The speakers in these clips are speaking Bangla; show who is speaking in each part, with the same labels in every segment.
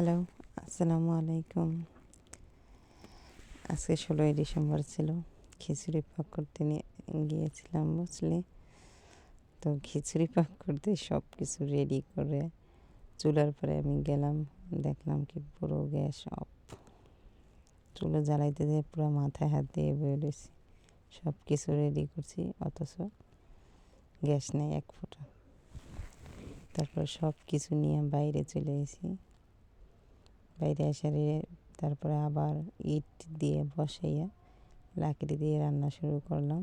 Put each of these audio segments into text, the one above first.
Speaker 1: হ্যালো আসসালামু আলাইকুম। আজকে ষোলোই ডিসেম্বর ছিল। খিচুড়ি পাক করতে নিয়ে গিয়েছিলাম বুঝলি? তো খিচুড়ি পাক করতে সব কিছু রেডি করে চুলার পরে আমি গেলাম, দেখলাম কি পুরো গ্যাস অফ। চুলো জ্বালাইতে দিয়ে পুরো মাথায় হাত দিয়ে বেরোছি সব কিছু রেডি করছি, অথচ গ্যাস নেই এক ফোঁটা। তারপর সব কিছু নিয়ে বাইরে চলে এসেছি। বাইরে এসে তারপরে আবার ইট দিয়ে বসাইয়া লাকড়ি দিয়ে রান্না শুরু করলাম।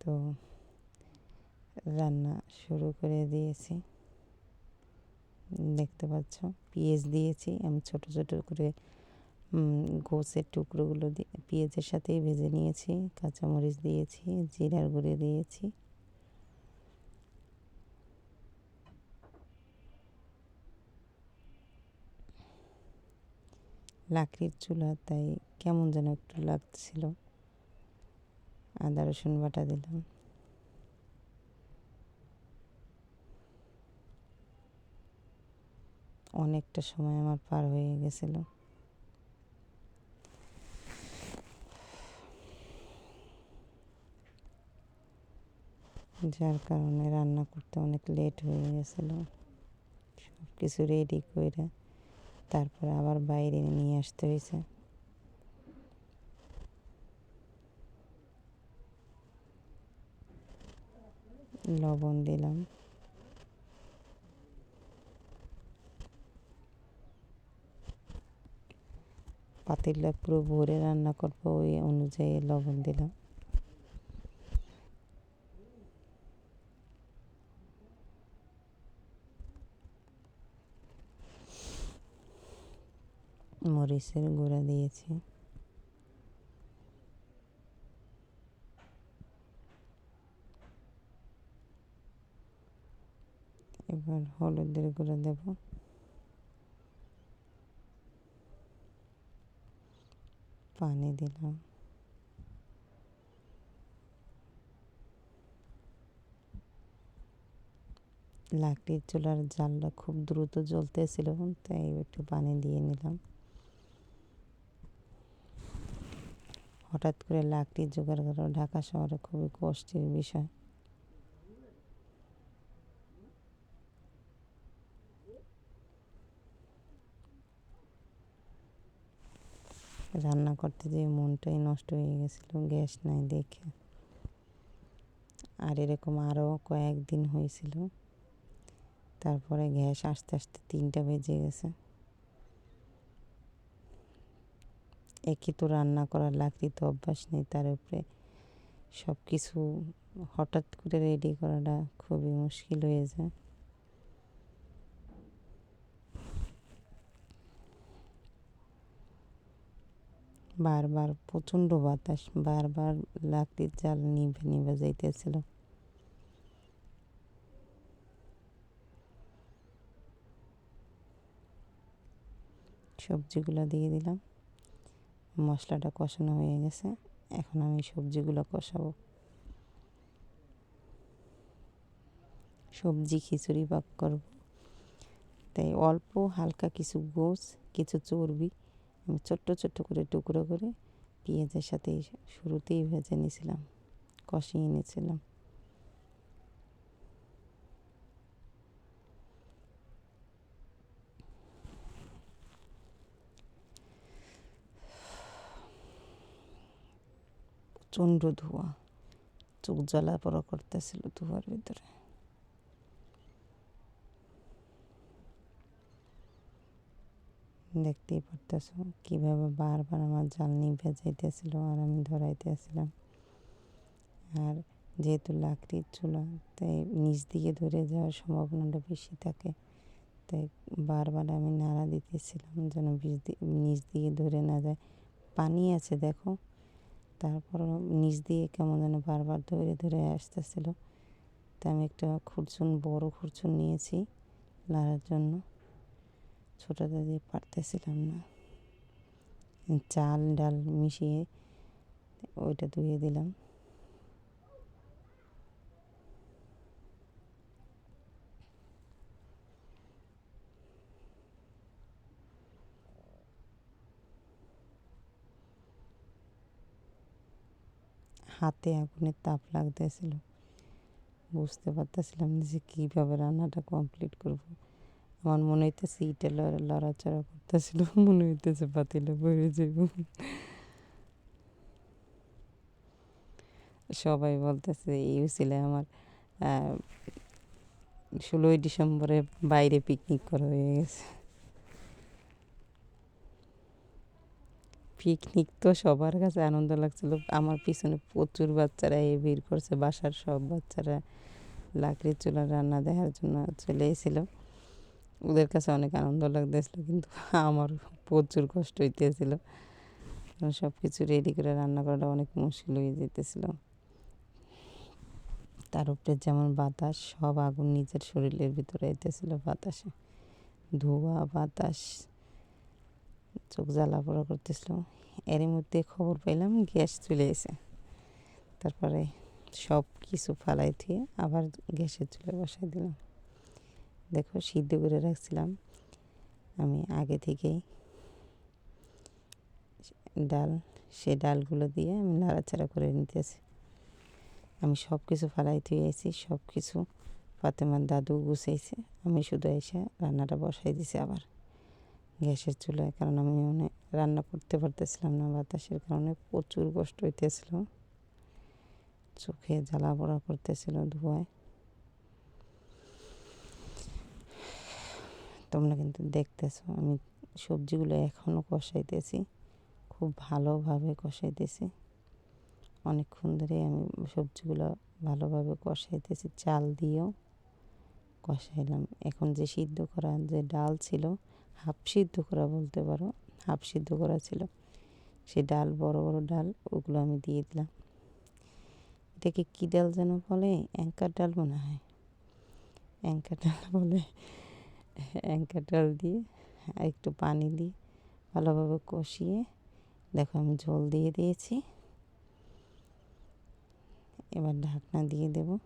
Speaker 1: তো রান্না শুরু করে দিয়েছি। দেখতে পাচ্ছ, পেঁয়াজ দিয়েছি, আমি ছোট ছোট করে গোছের টুকরোগুলো দিয়ে পেঁয়াজের সাথেই ভেজে নিয়েছি, কাঁচামরিচ দিয়েছি, জিরার গুঁড়ে দিয়েছি। লাকড়ির চুলা, তাই কেমন যেন একটু লাগছিল। আদা রসুন বাটা দিলাম। অনেকটা সময় আমার পার হয়ে গেছিল। যার কারণে রান্না করতে অনেক লেট হয়ে গেছিল। সব কিছু রেডি করে তারপরে আবার বাইরে নিয়ে আসতে হয়েছে। লবণ দিলাম। পাতিলটা পুরো ভরে রান্না করব, ওই অনুযায়ী লবণ দিলাম। মরিচের গুঁড়া দিয়েছি। এবার হলুদের গুঁড়া দেব। পানি দিলাম। লাকড়ির চুলার জালটা খুব দ্রুত জ্বলতেছিল, তাই একটু পানি দিয়ে নিলাম। হঠাৎ করে লাকড়ি জোগাড় করা ঢাকা শহরে খুবই কষ্টের বিষয়। রান্না করতে যেয়ে মনটাই নষ্ট হয়ে গেছিল, গ্যাস নাই দেখে। আর এরকম আরও কয়েকদিন হয়েছিল, তারপরে গ্যাস আস্তে আস্তে তিনটা বেজে গেছে। একই তো রান্না করার লাকড়ি তো অভ্যাস নেই তার উপরে। সব কিছু হঠাৎ করে রেডি করাটা খুবই মুশকিল হয়ে যায়। বারবার প্রচণ্ড বাতাস, বারবার লাকড়ির জাল নিভে নিভে যাইতেছিল। সবজিগুলো দিয়ে দিলাম। মশলাটা কষানো হয়ে গেছে। এখন আমি সবজিগুলো কষাবো। সবজি খিচুড়ি পাক করব। তাই অল্প হালকা কিছু গোস, কিছু চর্বি, আমি ছোট্ট ছোট্ট করে টুকরো করে পেঁয়াজের সাথে শুরুতেই ভেজে নিয়েছিলাম, কষিয়ে নিয়েছিলাম। প্রচণ্ড ধোঁয়া। চোখ জ্বালা পড়া করতেছিল ধোঁয়ার ভিতরে। দেখতেই পারতেছ কীভাবে বারবার আমার জাল নিভে যাইতেছিল আর আমি ধরাইতেছিলাম। আর যেহেতু লাকড়ির চুলা, তাই নিচ দিকে ধরে যাওয়ার সম্ভাবনাটা বেশি থাকে। তাই বারবার আমি নাড়া দিতেছিলাম যেন নিচ দিকে ধরে না যায়। পানি আছে দেখো। তারপর নিচ দিয়ে কেমন যেন বারবার ধরে ধরে আসতেছিল। তা আমি একটা খুরচুন, বড় খুরচুন নিয়েছি লাড়ার জন্য। ছোটোটা দিয়ে পারতেছিলাম না। চাল, ডাল মিশিয়ে ওইটা ধুয়ে দিলাম। হাতে আগুনের তাপ লাগতেছিল। বুঝতে পারতেছিলাম না যে কীভাবে রান্নাটা কমপ্লিট করব। আমার মনে হইতেছে ইটে লড়াচড়া করতেছিল। মনে হইতেছে পাতিলে বয়ে যাব। সবাই বলতেছে, এই ছিলে আমার ষোলোই ডিসেম্বরে বাইরে পিকনিক করা হয়ে গেছে। পিকনিক তো সবার কাছে আনন্দ লাগছিল। আমার পিছনে প্রচুর বাচ্চারা এ ভিড় করছে, বাসার সব বাচ্চারা লাকড়ির চুলা রান্না দেখার জন্য চলে এসেছিল। ওদের কাছে অনেক আনন্দ লাগতেছিল, কিন্তু আমার প্রচুর কষ্ট হইতেছিল। সব কিছু রেডি করে রান্না করাটা অনেক মুশকিল হয়ে যেতেছিল। তার উপরে যেমন বাতাস, সব আগুন নিজের শরীরের ভিতরে আইতেছিল বাতাসে। ধোঁয়া, বাতাস চোখ জ্বালা পোড়া করতেছিল। এরই মধ্যে খবর পাইলাম, গ্যাস চলে এসে তারপরে সব কিছু ফালাই দিয়ে আবার গ্যাসের চুলে বসাই দিলাম। দেখো, সিদ্ধ করে রাখছিলাম। আমি আগে থেকেই ডাল, সে ডালগুলো দিয়ে আমি নাড়াচাড়া করে নিতেছি। আমি সব কিছু ফালাই থুয়েছি সব কিছু ফাতেমার দাদু গুছাইছে। আমি শুধু এসে রান্নাটা বসাই দিছি আবার। গ্যাসের চুলায়, কারণ আমি অনেক রান্না করতে পারতেছিলাম না, বাতাসের কারণে প্রচুর কষ্ট হইতেছিল। চোখে জ্বালা পোড়া করতেছিল ধোঁয়ায়। তোমরা কিন্তু দেখতেছো, আমি সবজিগুলো এখনও কষাইতেছি, খুব ভালোভাবে কষাইতেছি। অনেকক্ষণ ধরে আমি সবজিগুলো ভালোভাবে কষাইতেছি, চাল দিয়েও কষাইলাম। এখন যে সিদ্ধ করা যে ডাল ছিল হাফ সিদ্ধ করা বলতে পারো, হাফ সিদ্ধ করা ছিল। সে ডাল, বড় বড় ডাল, ওগুলো আমি দিয়ে দিলাম। এটাকে কী ডাল যেন বলে? অ্যাঙ্কার ডাল মনে হয়। অ্যাঙ্কার ডাল বলে, অ্যাঙ্কার ডাল দিয়ে আর একটু পানি দিয়ে ভালোভাবে কষিয়ে, দেখো আমি ঝোল দিয়ে দিয়েছি। এবার ঢাকনা দিয়ে দেব।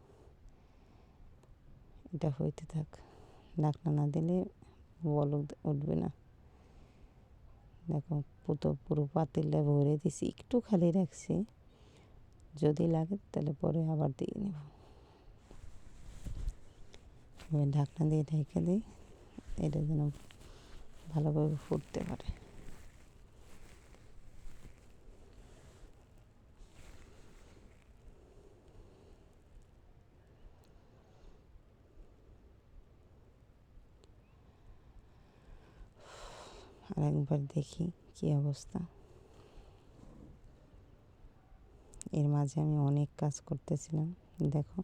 Speaker 1: এটা হইতে থাক। ঢাকনা না দিলে বলক উঠবে না। দেখো, পুতো পুরো পাতিলটা ভরে দিছি, একটু খালি রাখছি। যদি লাগে তাহলে পরে আবার দিয়ে নেব। ঢাকনা দিয়ে ঢেকে দিই, এটা যেন ভালোভাবে ফুটতে পারে। আর একবার দেখি কী অবস্থা। এর মাঝে আমি অনেক কাজ করতেছিলাম। দেখো,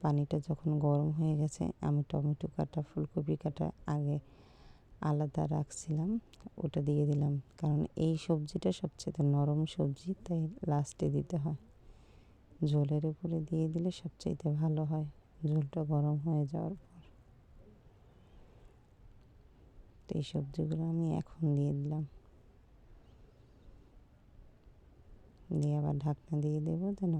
Speaker 1: পানিটা যখন গরম হয়ে গেছে, আমি টমেটো কাটা, ফুলকপি কাটা আগে আলাদা রাখছিলাম, ওটা দিয়ে দিলাম। কারণ এই সবজিটা সবচেয়ে নরম সবজি, তাই লাস্টে দিতে হয়। ঝোলের উপরে দিয়ে দিলে সবচাইতে ভালো হয়। ঝোলটা গরম হয়ে যাওয়ার পর তো এই সবজিগুলো আমি এখন দিয়ে দিলাম। দিয়ে আবার ঢাকনা দিয়ে দেবো যেন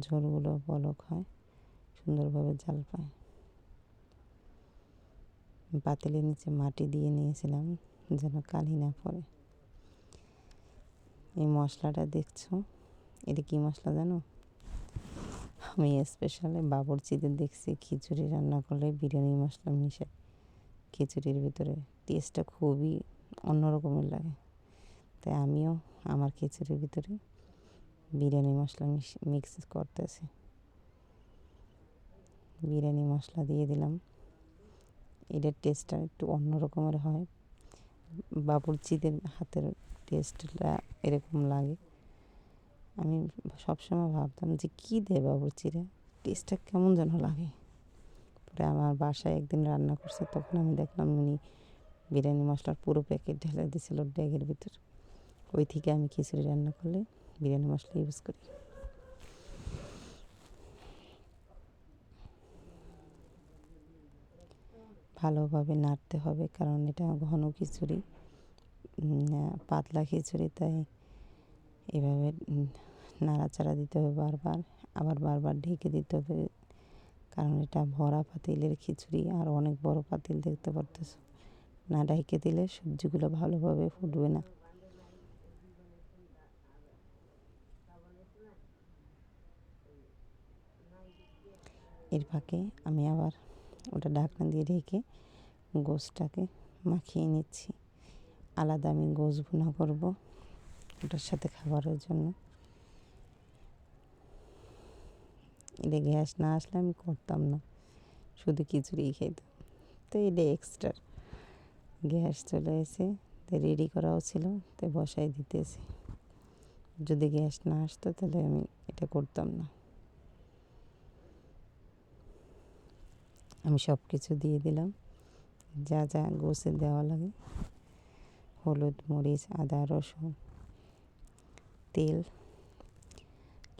Speaker 1: ঝোলগুলো বলক হয়, সুন্দরভাবে জাল পায়। পাতিলের নিচে মাটি দিয়ে নিয়েছিলাম যেন কালি না পড়ে। এই মশলাটা দেখছ? এটা কী মশলা জানো? আমি স্পেশালি বাবরচিদের দেখছি, খিচুড়ি রান্না করলে বিরিয়ানি মশলা মিশে। খিচুড়ির ভিতরে টেস্টটা খুবই অন্যরকমের লাগে। তাই আমিও আমার খিচুড়ির ভিতরে বিরিয়ানি মশলা মিক্স করতেছি। বিরিয়ানি মশলা দিয়ে দিলাম। এটার টেস্টটা একটু অন্যরকমের হয়। বাবুরচিদের হাতের টেস্টটা এরকম লাগে। আমি সবসময় ভাবতাম যে কী দেয় বাবুরচিরা? টেস্টটা কেমন যেন লাগে। পরে আমার বাসায় একদিন রান্না করছে, তখন আমি দেখলাম উনি বিরিয়ানি মশলার পুরো প্যাকেট ঢেলে দিয়েছিল ড্যাগের ভিতর। ওই থেকে আমি খিচুড়ি রান্না করলে বিরিয়ানি মশলা ইউজ করি। ভালোভাবে নাড়তে হবে, কারণ এটা ঘন খিচুড়ি পাতলা খিচুড়ি, তাই এভাবে নাড়াচাড়া দিতে হবে বারবার, আবার বারবার ঢেকে দিতে হবে। কারণ এটা ভরা পাতিলের খিচুড়ি আর অনেক বড় পাতিল দেখতে পারতেছ। না ঢাইকে দিলে সবজিগুলো ভালোভাবে ফুটবে না। এর ফাঁকে আমি আবার ওটা ঢাকনা দিয়ে ঢেকে গোছটাকে মাখিয়ে নিচ্ছি। আলাদা আমি গোছ ভুনা করব ওটার সাথে খাবারের জন্য। এটা গ্যাস না আসলে আমি করতাম না। শুধু খিচুড়ি খেতাম তো এটা এক্সট্রা গ্যাস চলে এসে তাই রেডি করাও ছিল, তাই বসাই দিতেছি। যদি গ্যাস না আসতো, তাহলে আমি এটা করতাম না। আমি সব কিছু দিয়ে দিলাম। যা যা গোসে দেওয়া লাগে, হলুদ, মরিচ, আদা, রসুন, তেল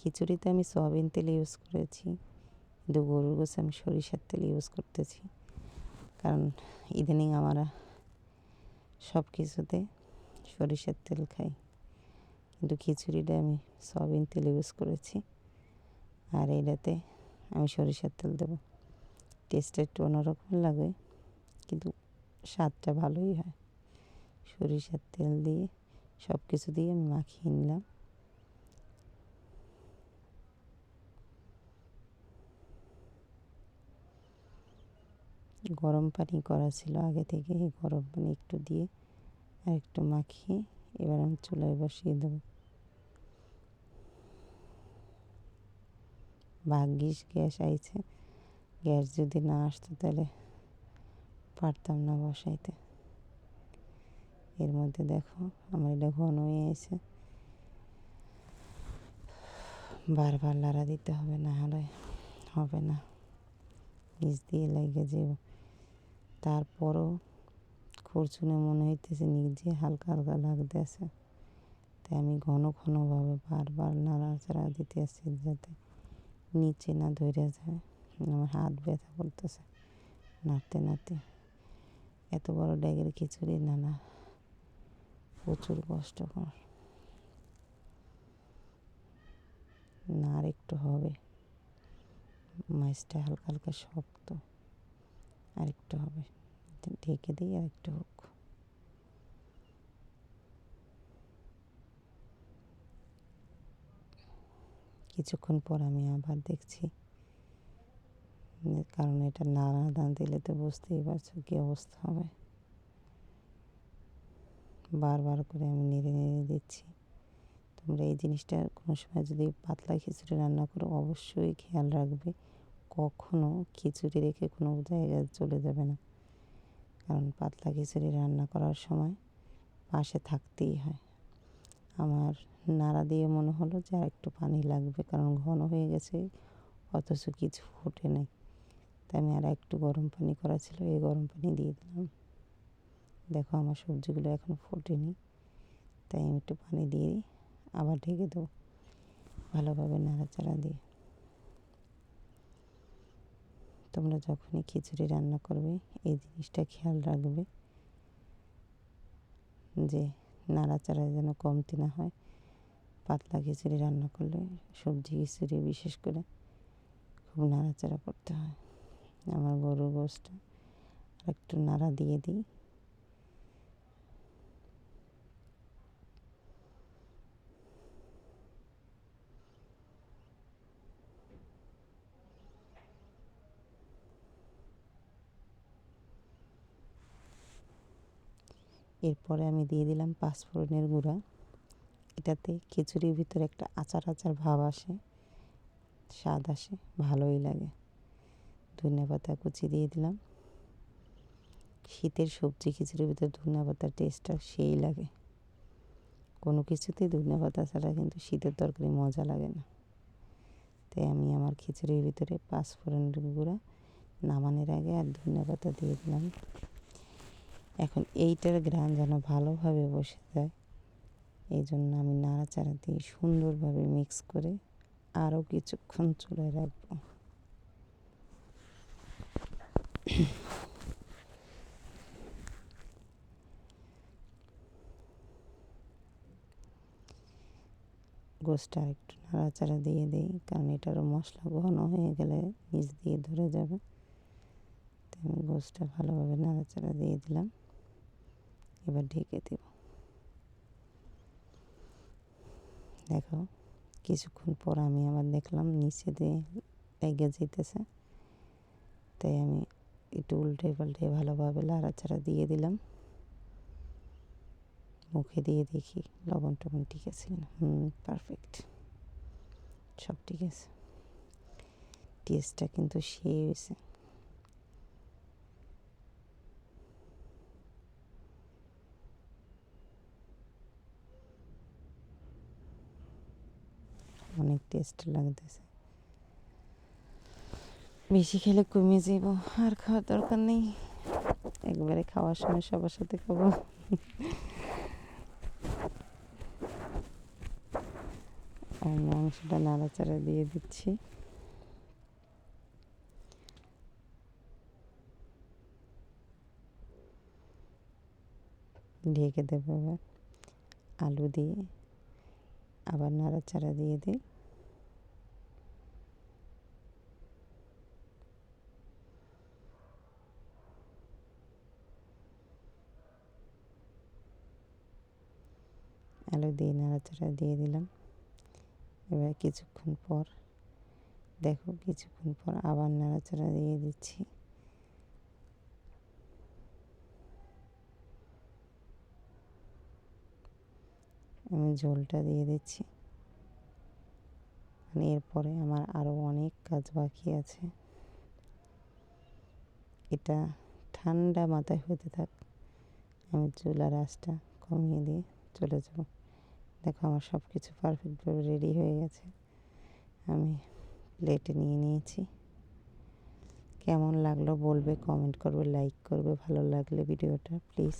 Speaker 1: খিচুড়িতে আমি সয়াবিন তেল ইউজ করেছি, কিন্তু গরুর গোসে আমি সরিষার তেল ইউজ করতেছি। কারণ ইদানিং আমরা সব কিছুতে সরিষার তেল খাই। কিন্তু খিচুড়িটা আমি সয়াবিন তেল ইউজ করেছি। আর এটাতে আমি সরিষার তেল দেবো। টেস্টটা একটু অন্যরকম লাগে, কিন্তু স্বাদটা ভালোই হয়। সরিষার তেল দিয়ে সব কিছু দিয়ে আমি মাখিয়ে নিলাম। গরম পানি করা ছিল আগে থেকে, এই গরম পানি একটু দিয়ে আর একটু মাখিয়ে এবার আমি চুলায় বসিয়ে দেবো। ভাগ্যিস গ্যাস আইছে। গ্যাস যদি না আসতো তাহলে পারতাম না বসাইতে। এর মধ্যে দেখো, আমার এটা ঘন হয়ে আছে বারবার লাড়া দিতে হবে, না হলে হবে না। নিচ দিয়ে লেগে যাব তারপরও খুরচুনে মনে হইতেছে নিজে হালকা হালকা লাগতেছে তাই আমি ঘন ঘনভাবে বারবার নাড়াচাড়া দিতে আসছি যাতে নিচে না ধরে যায়। আমার হাত ব্যথা করতেছে নাড়তে নাড়তে। এত বড় ড্যাগের খিচুড়ি নানা প্রচুর কষ্টকর না, আর একটু হবে। মাছটা হালকা হালকা শক্ত। আর একটু হবে। ঢেকে দিই আর একটু হোক। কিছুক্ষণ পর আমি আবার দেখছি, কারণ এটা নাড়া দান দিলে তো বুঝতেই পারছ কী অবস্থা হবে। বারবার করে আমি নেড়ে নেড়ে দিচ্ছি। তোমরা এই জিনিসটা কোনো সময় যদি পাতলা খিচুড়ি রান্না করো, অবশ্যই খেয়াল রাখবে, কখনো খিচুড়ি রেখে কোনো জায়গায় চলে যাবে না। কারণ পাতলা খিচুড়ি রান্না করার সময় পাশে থাকতেই হয়। আমার নাড়া দিয়ে মনে হলো যে আর একটু পানি লাগবে কারণ ঘন হয়ে গেছে, অথচ কিছু ফোটে নাই। তাই আমি আর একটু গরম পানি করা ছিল, এই গরম পানি দিয়ে দিলাম। দেখো আমার সবজিগুলো এখনও ফোটেনি, তাই আমি একটু পানি দিয়ে আবার ঢেকে দেবো। ভালোভাবে নাড়াচাড়া দিয়ে। তোমরা যখনই খিচুড়ি রান্না করবে, এই জিনিসটা খেয়াল রাখবে যে নাড়াচাড়া যেন কমতি না হয়। পাতলা খিচুড়ি রান্না করলে সবজি খিচুড়ি বিশেষ করে খুব নাড়াচাড়া করতে হয়। আমার গরু গোষ্ঠটা একটু নাড়া দিয়ে দিই। এরপরে আমি দিয়ে দিলাম পাঁচফোড়নের গুঁড়া। এটাতে খিচুড়ির ভিতরে একটা আচার আচার ভাব আসে, স্বাদ আসে, ভালোই লাগে। ধনিয়া পাতা কুচি দিয়ে দিলাম। শীতের সবজি খিচুড়ির ভিতরে ধনিয়া পাতার টেস্টটা সেই লাগে। কোনো কিছুতেই ধনিয়া পাতা ছাড়া কিন্তু শীতের তরকারি মজা লাগে না। তাই আমি আমার খিচুড়ির ভিতরে পাঁচফোড়নের গুঁড়া নামানোর আগে আর ধনিয়া পাতা দিয়ে দিলাম। এখন এইটার গ্রান যেন ভালোভাবে বসে যায় এই জন্য আমি নাড়াচাড়া দিয়ে সুন্দরভাবে মিক্স করে আরও কিছুক্ষণ চুলায় রাখব। গোসটা একটু নাড়াচাড়া দিয়ে দিই, কারণ এটারও মশলা ঘন হয়ে গেলে নিচ দিয়ে ধরে যাবে। তাই আমি গোসটা ভালোভাবে নাড়াচাড়া দিয়ে দিলাম। এবার ঢেকে দেব। দেখো, কিছুক্ষণ পর আমি আবার দেখলাম নিচে দিয়ে লেগে যেতেছে। তাই আমি একটু উল্টে পাল্টে ভালোভাবে লাড়াচাড়া দিয়ে দিলাম। মুখে দিয়ে দেখি লবণ টবণ ঠিক আছে কিনা। হুম পারফেক্ট সব ঠিক আছে। টেস্টটা কিন্তু সেই হয়েছে অনেক টেস্ট লাগতেছে। বেশি খেলে কমে যাব আর খাওয়ার দরকার নেই। একবারে খাওয়ার সময় সবার সাথে খাব। আর মাংসটা নাড়াচাড়া দিয়ে দিচ্ছি। ঢেকে দেবো এবার। আলু দিয়ে আবার নাড়াচাড়া দিয়ে দিই আলু দিয়ে নাড়াচাড়া দিয়ে দিলাম। এবার কিছুক্ষণ পর, দেখো কিছুক্ষণ পর আবার নাড়াচাড়া দিয়ে দিচ্ছি। আমি ঝোলটা দিয়ে দিচ্ছি। মানে এরপরে আমার আরও অনেক কাজ বাকি আছে। এটা ঠান্ডা মাথায় হতে থাক। আমি চুলার আঁচটা কমিয়ে দিয়ে চলে যাব। দেখো আমার সব কিছু পারফেক্টভাবে রেডি হয়ে গেছে। আমি প্লেটে নিয়ে নিয়েছি। কেমন লাগল বলবে কমেন্ট করবে লাইক করবে, ভালো লাগলে ভিডিওটা প্লিজ